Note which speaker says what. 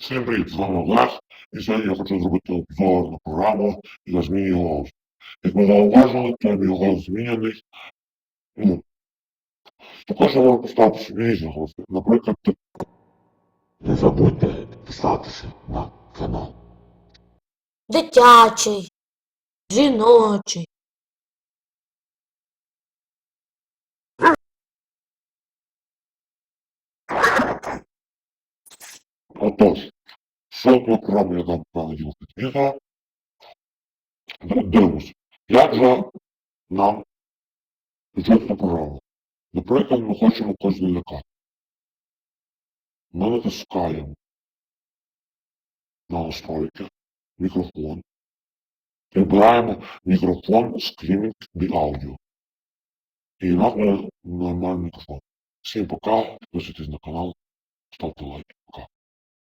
Speaker 1: Всім привіт, з вами Олег, і сьогодні я хочу зробити обзор на програму для зміни голосу. Як ви зауважили, то мій голос змінений. Ну, також я можу поставити собі різні голоси. Наприклад, так. не забудьте підписатися на канал.
Speaker 2: Дитячий, жіночий.
Speaker 1: Отож, ссылку на програму я дам понеділок під відео. Дивимось, як же нам цю програму. Наприклад, ми хочемо когось налякати. Ми натискаємо на настройки, мікрофон. Вибираємо мікрофон Screaming Be Audio. І нормальний мікрофон. Всім пока, підписуйтесь на канал, ставте лайк.